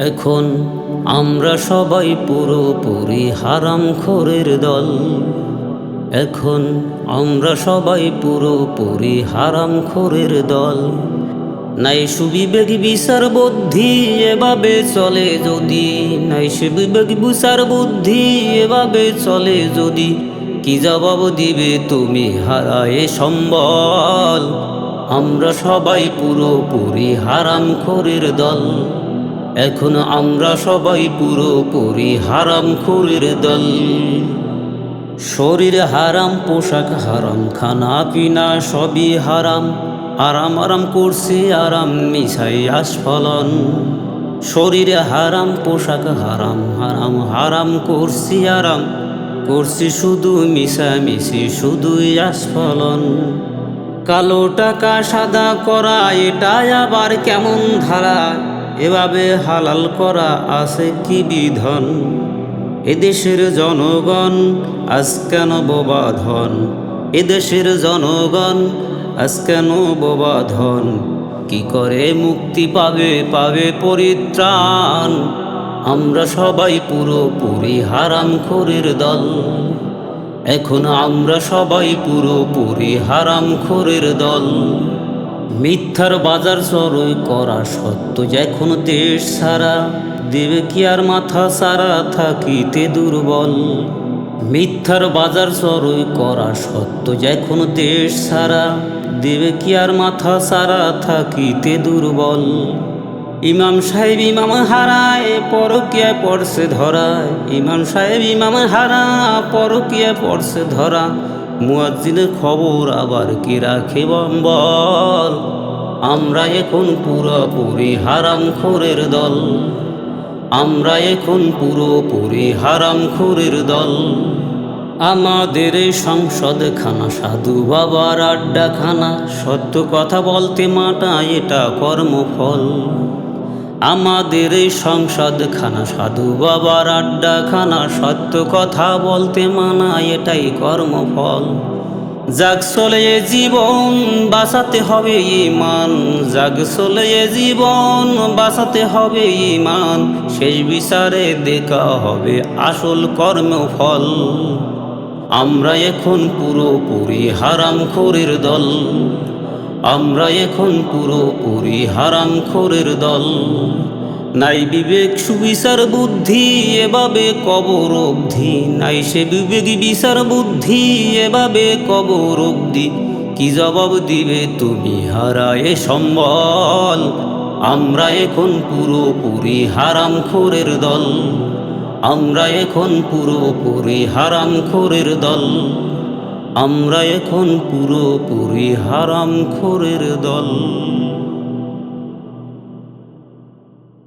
এখন আমরা সবাই পুরোপুরি হারাম খোরের দল। এখন আমরা সবাই পুরোপুরি হারাম খোরের দল। নাই সুবিবেক বিচার বুদ্ধি এভাবে চলে যদি। নাই সুবিবেক বিচার বুদ্ধি এভাবে চলে যদি। কি জবাব দিবে তুমি হারায়ে সম্বল। আমরা সবাই পুরোপুরি হারাম খোরের দল। এখন আমরা সবাই পুরোপুরি হারাম খোরের দল। শরীর হারাম, পোশাক হারাম, খানা পিনা সবই হারাম। আরাম আরাম করছি, আরাম মিশাই আস্ফলন। শরীরে হারাম, পোশাক হারাম হারাম হারাম করছি, আরাম করছি শুধু মিশামিশি, শুধুই আস্ফলন। কালো টাকা সাদা করা, এটাই আবার কেমন ধারা? এভাবে হালাল করা আছে কি বিধন? এদেশের জনগণ আজ কেন বোবাধন? এদেশের জনগণ আজ কেন বোবাধন? কি করে মুক্তি পাবে পাবে পরিত্রাণ? আমরা সবাই পুরোপুরি হারাম খোরের দল। এখন আমরা সবাই পুরোপুরি হারাম খোরের দল। মিথ্যার বাজার চরই করা সত্য যখন দেশ সারা, দেবে কি আর মাথা সারা থাকিতে দুর্বল? মিথ্যার বাজার চরই করা সত্য যখন দেশ সারা, দেবে কি আর মাথা সারা থাকিতে দুর্বল? ইমাম সাহেব ইমাম হারায়, পরকিয়া পড়ছে ধরা। ইমাম সাহেব ইমাম হারা, পরকিয়া পড়ছে ধরা। মুয়াজ্জিনের খবর আবার কি রাখে বল আমরা এখন পুরোপুরি হারাম খোরের দল। আমরা এখন পুরোপুরি হারাম খোরের দল। আমাদের সংসদ খানা সাধু বাবার আড্ডা খানা সত্য কথা বলতে মাটা এটা কর্মফল। আমাদের এই সংসদ খানা সাধু বাবার আড্ডা খানা সত্য কথা বলতে মানা, এটাই কর্মফল। যাগ চলে জীবন, বাঁচাতে হবে ইমান যাগ চলে জীবন, বাঁচাতে হবে ইমান শেষ বিচারে দেখা হবে আসল কর্মফল। আমরা এখন পুরোপুরি হারাম খোরের দল। আমরা এখন পুরোপুরি হারাম খোরের দল। নাই বিবেক সুবিচার বুদ্ধি, এভাবে কবর অবধি। নাই সে বিবেক বিচার বুদ্ধি, এভাবে কবর অবধি। কি জবাব দিবে তুমি হারায়ে সম্বল? আমরা এখন পুরোপুরি হারাম খোরের দল। আমরা এখন পুরোপুরি হারাম খোরের দল। আমরা এখন পুরোপুরি হারাম খোরের দল।